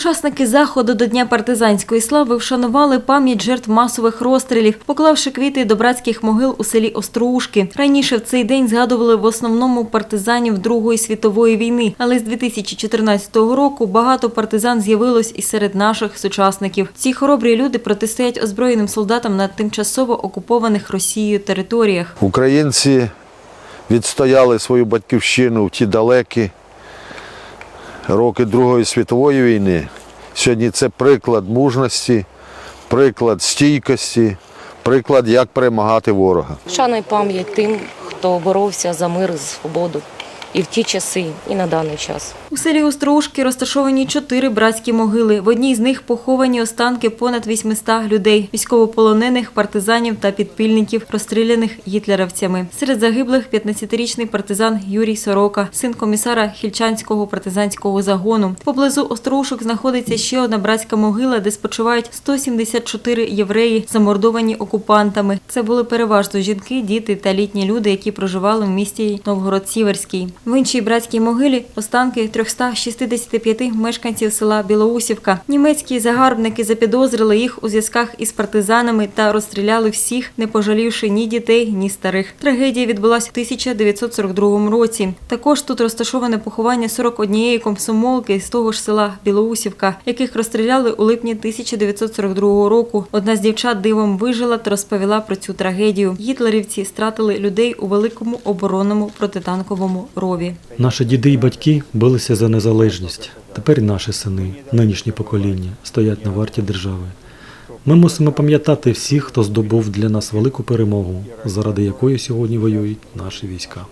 Учасники заходу до Дня партизанської слави вшанували пам'ять жертв масових розстрілів, поклавши квіти до братських могил у селі Остроушки. Раніше в цей день згадували в основному партизанів Другої світової війни, але з 2014 року багато партизан з'явилось і серед наших сучасників. Ці хоробрі люди протистоять озброєним солдатам на тимчасово окупованих Росією територіях. Українці відстояли свою батьківщину в ті далекі роки Другої світової війни. Сьогодні це приклад мужності, приклад стійкості, приклад, як перемагати ворога. Шана й пам'ять тим, хто боровся за мир, за свободу і в ті часи, і на даний час. У селі Острушки розташовані чотири братські могили. В одній з них поховані останки понад 800 людей, військовополонених, партизанів та підпільників, розстріляних гітлерівцями. Серед загиблих 15-річний партизан Юрій Сорока, син комісара Хільчанського партизанського загону. Поблизу Острушок знаходиться ще одна братська могила, де спочивають 174 євреї, замордовані окупантами. Це були переважно жінки, діти та літні люди, які проживали в місті Новгород-Сіверський. В іншій братській могилі останки 365 мешканців села Білоусівка. Німецькі загарбники запідозрили їх у зв'язках із партизанами та розстріляли всіх, не пожалівши ні дітей, ні старих. Трагедія відбулася в 1942 році. Також тут розташоване поховання 41 комсомолки з того ж села Білоусівка, яких розстріляли у липні 1942 року. Одна з дівчат дивом вижила та розповіла про цю трагедію. Гітлерівці стратили людей у великому оборонному протитанковому рові. Наші діди і батьки билися за незалежність. Тепер і наші сини, нинішні покоління, стоять на варті держави. Ми мусимо пам'ятати всіх, хто здобув для нас велику перемогу, заради якої сьогодні воюють наші війська.